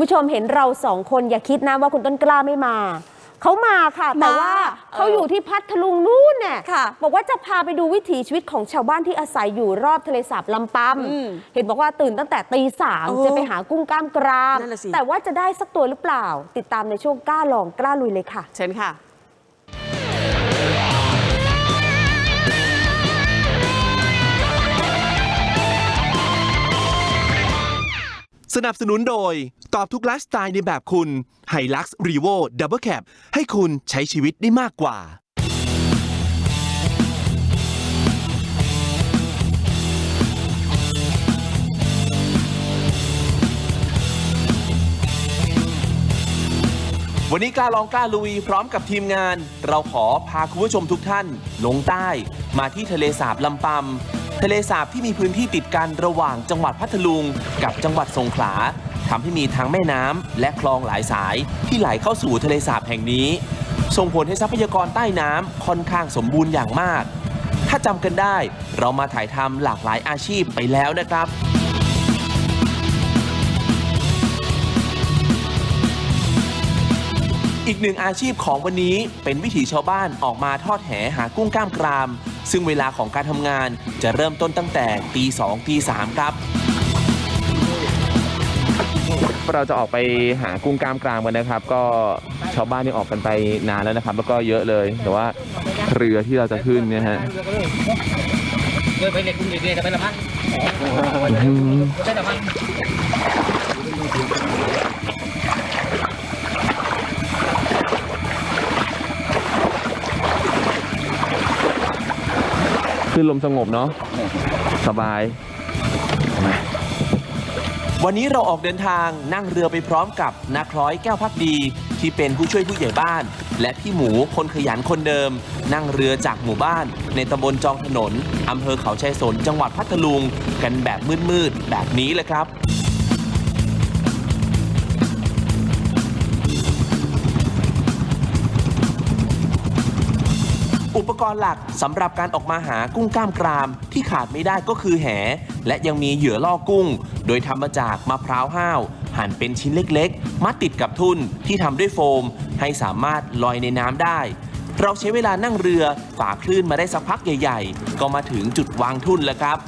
คุณผู้ชมเห็นเราสองคนอย่าคิดนะว่าคุณต้นกล้าไม่มาเขามาค่ะ แต่มาว่าเขาเออออยู่ที่พัทลุงนู่นเนี่ยค่ะบอกว่าจะพาไปดูวิถีชีวิตของชาวบ้านที่อาศัยอยู่รอบทะเลสาบลำปอืมำเห็นบอกว่าตื่นตั้งแต่ตีสามเออจะไปหากุ้งกล้ามกรามนั่นน่ะสิแต่ว่าจะได้สักตัวหรือเปล่า ติดตามในช่วงกล้าลองกล้าลุยเลยค่ะ เชิญค่ะ สนับสนุนโดย ตอบทุกไลฟ์สไตล์ในแบบคุณ h i l u x r e v o Double Cab ให้คุณใช้ชีวิตได้มากกว่า วันนี้กล้าลองกล้าลุยพร้อมกับทีมงาน เราขอพาคุณผู้ชมทุกท่าน ลงใต้ มาที่ทะเลสาบลำปำ ทะเลสาบที่มีพื้นที่ติดกันระหว่างจังหวัดพัทลุง กับจังหวัดสงขลาทำให้มีทั้งแม่น้ำและคลองหลายสายที่ไหลเข้าสู่ทะเลสาบแห่งนี้ ส่งผลให้ทรัพยากรใต้น้ำค่อนข้างสมบูรณ์อย่างมาก ถ้าจำกันได้เรามาถ่ายทำหลากหลายอาชีพไปแล้วนะครับอีกหนึ่งอาชีพของวันนี้เป็นวิถีชาวบ้านออกมาทอดแหหากุ้งกล้ามกราม ซึ่งเวลาของการทำงานจะเริ่มต้นตั้งแต่ตีสองตีสามครับ เราจะออกไปหากุ้งกล้ามกรามกันนะครับ ก็ชาวบ้านนี่ออกกันไปนานแล้วนะครับ แล้วก็เยอะเลย แต่ว่าเรือที่เราจะขึ้นเนี่ยฮะ Rồi phải để cùng để để cái là mắt. อืม Cái là mắt. ขึ้นลมสงบเนาะสบาย วันนี้เราออกเดินทางนั่งเรือไปพร้อมกับนาคล้อยแก้วพักดี ที่เป็นผู้ช่วยผู้ใหญ่บ้าน และพี่หมูคนขยันคนเดิม นั่งเรือจากหมู่บ้าน ในตำบลจองถนนอำเภอเขาชัยสนจังหวัดพัทลุง กันแบบมืดๆแบบนี้เลยครับ อุปกรณ์หลักสำหรับการออกมาหากุ้งกล้ามกราม ที่ขาดไม่ได้ก็คือแห และยังมีเหยื่อล่อกุ้ง โดยทำมาจากมะพร้าวห้าว หั่นเป็นชิ้นเล็กๆ มัดติดกับทุ่นที่ทำด้วยโฟม ให้สามารถลอยในน้ำได้ เราใช้เวลานั่งเรือฝ่าคลื่นมาได้สักพักใหญ่ ๆ ก็มาถึงจุดวางทุ่นแล้วครับ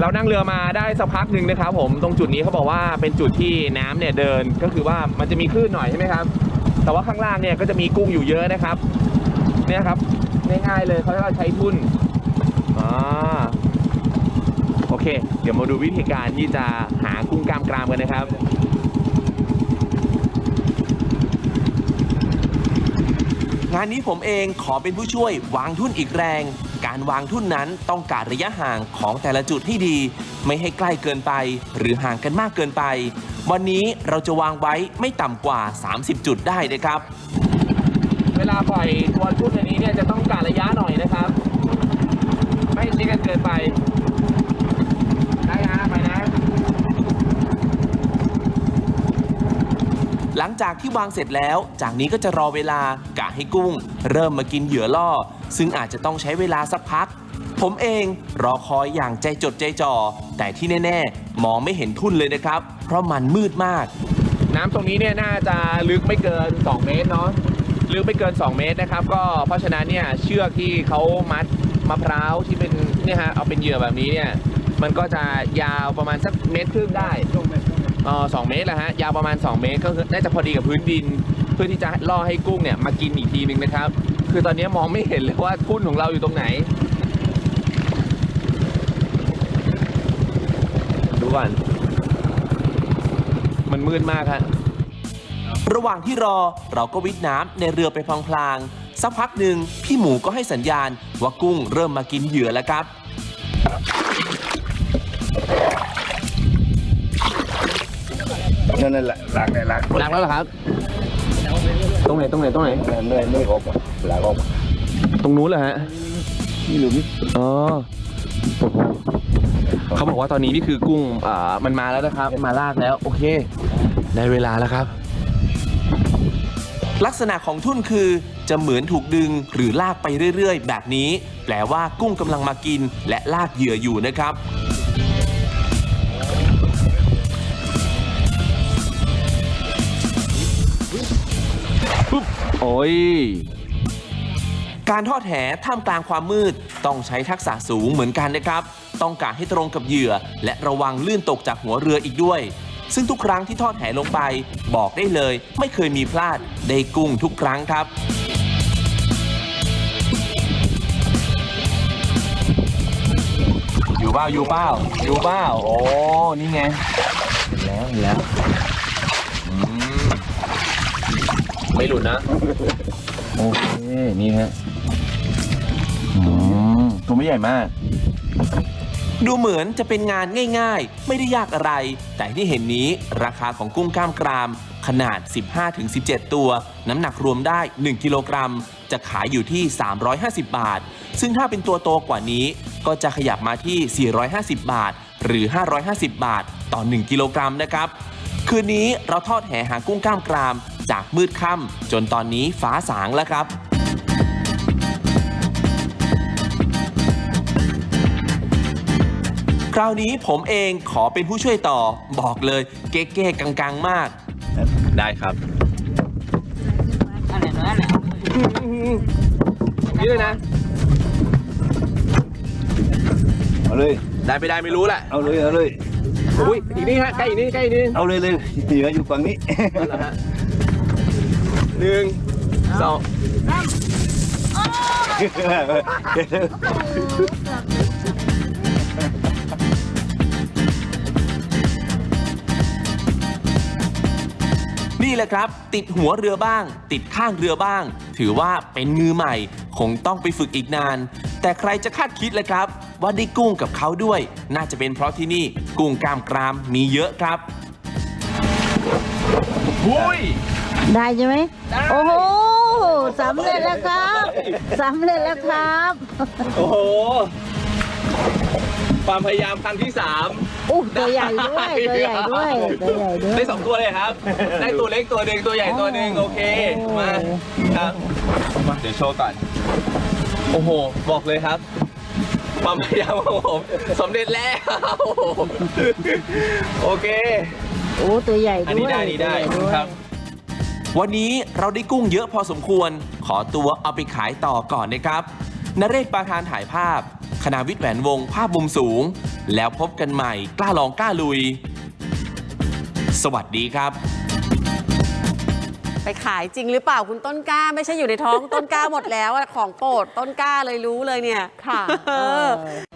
เรานั่งเรือมาได้สักพักหนึ่งนะครับผมตรงจุดนี้เขาบอกว่าเป็นจุดที่น้ำเนี่ยเดินก็คือว่ามันจะมีคลื่นหน่อยใช่ไหมครับ แต่ว่าข้างล่างเนี่ยก็จะมีกุ้งอยู่เยอะนะครับ เนี่ยครับ ง่ายๆเลยเขาจะใช้ทุ่นอ่าโอเค เดี๋ยวมาดูวิธีการที่จะหากุ้งกล้ามกรามกันนะครับงานนี้ผมเองขอเป็นผู้ช่วยวางทุ่นอีกแรง การวางทุ่นนั้นต้องการระยะห่างของแต่ละจุดให้ดี ไม่ให้ใกล้เกินไป หรือห่างกันมากเกินไป วันนี้เราจะวางไว้ไม่ต่ำกว่า 30 จุดได้นะครับ เวลาปล่อยตัวทุ่นอันนี้เนี่ยจะต้องการระยะหน่อยนะครับ ไม่ชิดกันเกินไปได้นะไปนะ หลังจากที่วางเสร็จแล้ว จากนี้ก็จะรอเวลากะให้กุ้ง เริ่มมากินเหยื่อล่อ ซึ่งอาจจะต้องใช้เวลาสักพัก ผมเองรอคอยอย่างใจจดใจจ่อ แต่ที่แน่ ๆ มองไม่เห็นทุ่นเลยนะครับ เพราะมันมืดมาก น้ำตรงนี้เนี่ยน่าจะลึกไม่เกิน 2 เมตรเนาะ ลึกไม่เกิน 2 เมตรนะครับ ก็เพราะฉะนั้นเนี่ยเชือกที่เขามัดมะพร้าวที่เป็นเนี่ยฮะเอาเป็นเหยื่อแบบนี้เนี่ยมันก็จะยาวประมาณสักเมตรครึ่งได้เออสองเมตรแหละฮะยาวประมาณ 2 เมตรก็คือน่าจะพอดีกับพื้นดิน เพื่อที่จะล่อให้กุ้งเนี่ยมากินอีกทีหนึ่งนะครับ คือตอนนี้มองไม่เห็นเลยว่าทุ่นของเราอยู่ตรงไหน ดูก่อนมันมืดมากครับ ระหว่างที่รอเราก็วิทน้ำในเรือไปพลางๆสักพักหนึ่งพี่หมูก็ให้สัญญาณว่ากุ้งเริ่มมากินเหยื่อแล้วครับ นั่นนั่นแหละล้างในล้างล้างแล้วเหรอครับ ตรงไหนตรงไหนตรงไหนเนื่อยเนื่อยออกล้างออกตรงนู้นเหรอฮะนี่หรือนี่อ๋อโอ้โหเขาบอกว่าตอนนี้นี่คือกุ้งอ่ามันมาแล้วนะครับ มาลากแล้ว โอเค ได้เวลาแล้วครับ ลักษณะของทุ่นคือ จะเหมือนถูกดึงหรือลากไปเรื่อย ๆ แบบนี้ แปลว่ากุ้งกำลังมากิน และลากเหยื่ออยู่นะครับปุ๊บโอ้ยการทอดแหท่ามกลางความมืดต้องใช้ทักษะสูงเหมือนกันนะครับ ต้องการให้ตรงกับเหยื่อ และระวังลื่นตกจากหัวเรืออีกด้วย ซึ่งทุกครั้งที่ทอดแหลงไป บอกได้เลย ไม่เคยมีพลาดได้กุ้งทุกครั้งครับอยู่เป้าอยู่เป้าอยู่เป้าโอ้นี่ไงแล้วแล้วไม่หลุดนะ โอเค นี่ฮะตัวไม่ใหญ่มาก ดูเหมือนจะเป็นงานง่ายๆ ไม่ได้ยากอะไร แต่ที่เห็นนี้ราคาของกุ้งกล้ามกราม ขนาด 15-17 ตัว น้ำหนักรวมได้ 1 กิโลกรัม จะขายอยู่ที่ 350 บาท ซึ่งถ้าเป็นตัวโตกว่านี้ ก็จะขยับมาที่ 450 บาท หรือ 550 บาท ต่อ 1 กิโลกรัมนะครับ คืนนี้เราทอดแหหางกุ้งกล้ามกราม จากมืดค่ำจนตอนนี้ฟ้าสางแล้วครับ ราวนี้ผมเองขอเป็นผู้ช่วยต่อ บอกเลยเก๊ๆกังๆมาก ได้ครับอะไรน้อยอะไรนี่เลยนะ เอาเลย ได้ไม่ได้ไม่รู้แหละเอาเลยเอาเลยอุ้ยอีกนี่ฮะใกล้อีกนี่ใกล้อีกนี่เอาเลยเลยเหยื่ออยู่ฝั่งนี้นั่นแหละฮะหนึ่งสอง นี่แหละครับ ติดหัวเรือบ้าง ติดข้างเรือบ้าง ถือว่าเป็นมือใหม่ คงต้องไปฝึกอีกนาน แต่ใครจะคาดคิดเลยครับ ว่าได้กุ้งกับเขาด้วย น่าจะเป็นเพราะที่นี่กุ้งกล้ามกรามมีเยอะครับหุยได้ใช่ไหมโอ้โหสำเร็จแล้วครับสำเร็จแล้วครับ โอ้โห ความพยายามครั้งที่สาม อู้ตัวใหญ่ด้วยตัวใหญ่ด้วยตัวใหญ่ด้วยได้สองตัวเลยครับ ได้ตัวเล็กตัวหนึ่งตัวใหญ่ตัวหนึ่งโอเคมาครับมาเดี๋ยวโชว์ก่อนโอ้โห บอกเลยครับความพยายามของผมสำเร็จแล้วโอเคโอ้ตัวใหญ่ด้วยอันนี้ได้อันนี้ได้ตัวใหญ่ด้วยครับ วันนี้เราได้กุ้งเยอะพอสมควร ขอตัวเอาไปขายต่อก่อนนะครับนเรศประธานถ่ายภาพ คณาวิทย์แหวนวงศ์ภาพมุมสูง แล้วพบกันใหม่กล้าลองกล้าลุย สวัสดีครับ ไปขายจริงหรือเปล่าคุณต้นกล้า ไม่ใช่อยู่ในท้องต้นกล้าหมดแล้วอะของโปรดต้นกล้าเลยรู้เลยเนี่ยค่ะ เออเออ